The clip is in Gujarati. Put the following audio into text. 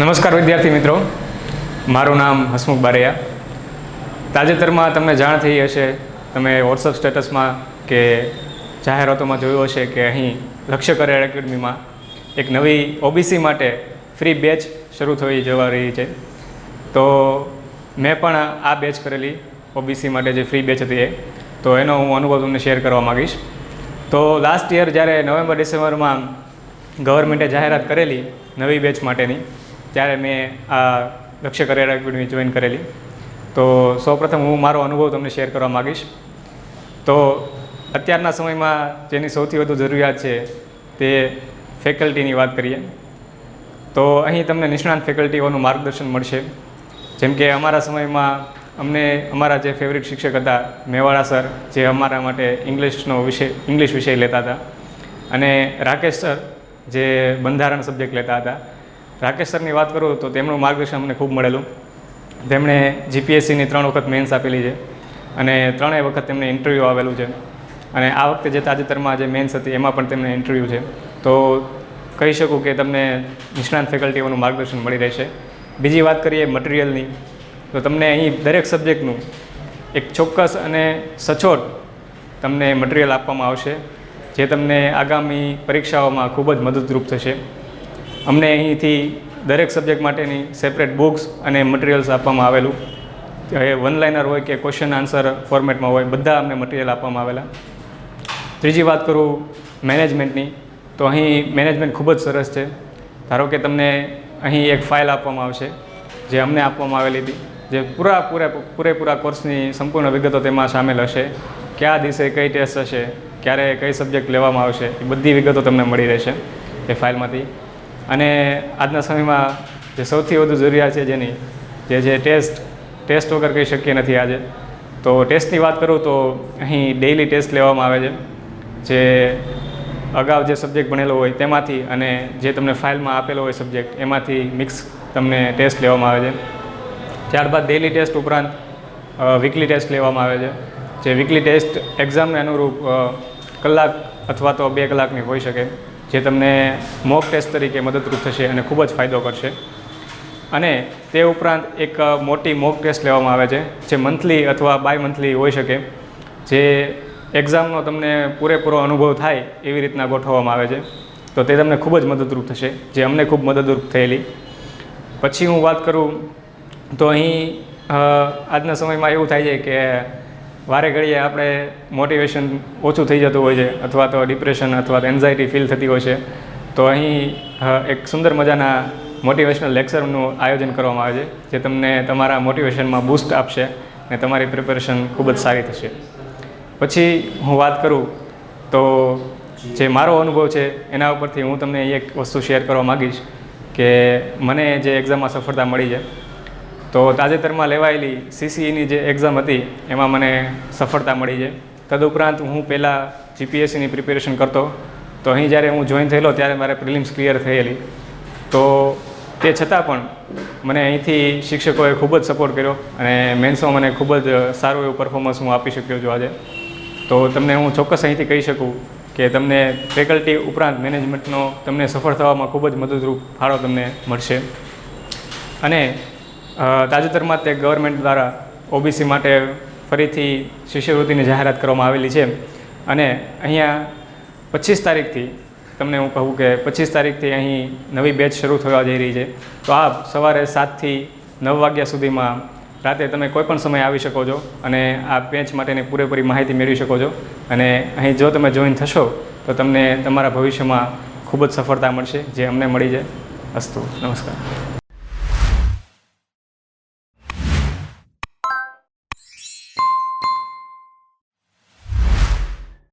નમસ્કાર વિદ્યાર્થી મિત્રો. મારું નામ હસમુખ બારૈયા. તાજેતરમાં તમને જાણ થઈ હશે, તમે વોટ્સઅપ સ્ટેટસમાં કે જાહેરાતોમાં જોયું હશે કે અહીં લક્ષ્ય કરિયર એકેડમીમાં એક નવી ઓબીસી માટે ફ્રી બેચ શરૂ થઈ જવા રહી છે. તો મેં પણ આ બેચ કરેલી ઓબીસી માટે જે ફ્રી બેચ હતી એ. તો એનો હું અનુભવ તમને શેર કરવા માગીશ. તો લાસ્ટ યર જ્યારે નવેમ્બર, ડિસેમ્બરમાં ગવર્મેન્ટે જાહેરાત કરેલી નવી બેચ માટેની ત્યારે મેં આ લક્ષ્ય કરિયર એકેડમી જોઈન કરેલી. તો સૌપ્રથમ હું મારો અનુભવ તમને શેર કરવા માગીશ. તો અત્યારના સમયમાં જેની સૌથી વધુ જરૂરિયાત છે તે ફેકલ્ટીની વાત કરીએ. તો અહીં તમને નિષ્ણાંત ફેકલ્ટીઓનું માર્ગદર્શન મળશે. જેમ કે અમારા સમયમાં અમને અમારા જે ફેવરિટ શિક્ષક હતા, મેવાડા સર, જે અમારા માટે ઇંગ્લિશનો વિષય, ઇંગ્લિશ વિષય લેતા હતા. અને રાકેશ સર, જે બંધારણ સબ્જેક્ટ લેતા હતા. રાકેશ સરની વાત કરું તો તેમનું માર્ગદર્શન અમને ખૂબ મળેલું. તેમણે જીપીએસસીની ત્રણ વખત મેન્સ આપેલી છે અને ત્રણેય વખત તેમને ઇન્ટરવ્યૂ આવેલું છે. અને આ વખતે જે તાજેતરમાં જે મેન્સ હતી એમાં પણ તેમને ઇન્ટરવ્યૂ છે. તો કહી શકું કે તમને નિષ્ણાંત ફેકલ્ટીઓનું માર્ગદર્શન મળી રહેશે. બીજી વાત કરીએ મટિરિયલની તો તમને અહીં દરેક સબ્જેક્ટનું એક ચોક્કસ અને સચોટ તમને મટિરિયલ આપવામાં આવશે, જે તમને આગામી પરીક્ષાઓમાં ખૂબ જ મદદરૂપ થશે. અમને અહીંથી દરેક સબ્જેક્ટ માટેની સેપરેટ બુક્સ અને મટિરિયલ્સ આપવામાં આવેલું. એ વન લાઇનર હોય કે ક્વેશ્ચન આન્સર ફોર્મેટમાં હોય, બધા અમને મટિરિયલ આપવામાં આવેલા. ત્રીજી વાત કરું મેનેજમેન્ટની તો અહીં મેનેજમેન્ટ ખૂબ જ સરસ છે. ધારો કે તમને અહીં એક ફાઇલ આપવામાં આવશે, જે અમને આપવામાં આવેલી હતી, જે પૂરા પૂરા પૂરેપૂરા કોર્સની સંપૂર્ણ વિગતો તેમાં સામેલ હશે. કયા દિવસે કઈ ટેસ્ટ હશે, ક્યારે કઈ સબ્જેક્ટ લેવામાં આવશે, એ બધી વિગતો તમને મળી રહેશે એ ફાઇલમાંથી અને આજના સમયમાં જે સૌથી વધુ જરૂરિયાત છે જેની, જે જે ટેસ્ટ ટેસ્ટ વગર કહી શકીએ નથી આજે. તો ટેસ્ટની વાત કરું તો અહીં ડેઇલી ટેસ્ટ લેવામાં આવે છે. જે અગાઉ જે સબ્જેક્ટ ભણેલો હોય તેમાંથી અને જે તમને ફાઇલમાં આપેલો હોય સબ્જેક્ટ, એમાંથી મિક્સ તમને ટેસ્ટ લેવામાં આવે છે. ત્યારબાદ ડેઇલી ટેસ્ટ ઉપરાંત વીકલી ટેસ્ટ લેવામાં આવે છે. જે વીકલી ટેસ્ટ એક્ઝામને અનુરૂપ કલાક અથવા તો બે કલાકની હોઈ શકે. જે તમને મોક ટેસ્ટ તરીકે મદદરૂપ થશે અને ખૂબ જ ફાયદો કરશે. અને તે ઉપરાંત એક મોટી મોક ટેસ્ટ લેવામાં આવે છે, જે મંથલી અથવા બાય મંથલી હોઈ શકે, જે એક્ઝામનો તમને પૂરેપૂરો અનુભવ થાય એવી રીતના ગોઠવવામાં આવે છે. તો તે તમને ખૂબ જ મદદરૂપ થશે, જે અમને ખૂબ મદદરૂપ થયેલી. પછી હું વાત કરું, તો અહીં આજના સમયમાં એવું થાય છે કે વારે ઘડીએ આપણે મોટિવેશન ઓછું થઈ જતું હોય છે, અથવા તો ડિપ્રેશન અથવા તો એન્ઝાયટી ફીલ થતી હોય છે. તો અહીં એક સુંદર મજાના મોટિવેશનલ લેક્ચરનું આયોજન કરવામાં આવે છે, જે તમને તમારા મોટિવેશનમાં બૂસ્ટ આપશે અને તમારી પ્રિપેરેશન ખૂબ જ સારી થશે. પછી હું વાત કરું, તો જે મારો અનુભવ છે, એના ઉપરથી હું તમને એક વસ્તુ શેર કરવા માગીશ કે મને જે એક્ઝામમાં સફળતા મળી છે તો તાજેતરમાં લેવાયેલી સીસીઈની જે એક્ઝામ હતી, એમાં મને સફળતા મળી છે. તદુપરાંત હું પહેલાં જીપીએસસીની પ્રિપેરેશન કરતો. તો અહીં જ્યારે હું જોઈન થયેલો, ત્યારે મારે પ્રિલિમ્સ ક્લિયર થયેલી. તો તે છતાં પણ મને અહીંથી શિક્ષકોએ ખૂબ જ સપોર્ટ કર્યો અને મેન્સમાં મને ખૂબ જ સારું એવું પરફોર્મન્સ હું આપી શક્યો છું આજે. તો તમને હું ચોક્કસ અહીંથી કહી શકું કે તમને ફેકલ્ટી ઉપરાંત મેનેજમેન્ટનો તમને સફળ થવામાં ખૂબ જ મદદરૂપ ફાળો તમને મળશે. અને તાજેતરમાં તે ગવર્મેન્ટ દ્વારા ઓબીસી માટે ફરીથી શિષ્યવૃત્તિની જાહેરાત કરવામાં આવેલી છે. અને અહીંયા પચીસ તારીખથી, તમને હું કહું કે પચીસ તારીખથી અહીં નવી બેચ શરૂ થવા જઈ રહી છે. તો આપ સવારે સાતથી નવ વાગ્યા સુધીમાં રાતે તમે કોઈપણ સમયે આવી શકો છો અને આ બેચ માટેની પૂરેપૂરી માહિતી મેળવી શકો છો. અને અહીં જો તમે જોઈન થશો, તો તમને તમારા ભવિષ્યમાં ખૂબ જ સફળતા મળશે, જે અમને મળી છે અસ્તુ. નમસ્કાર.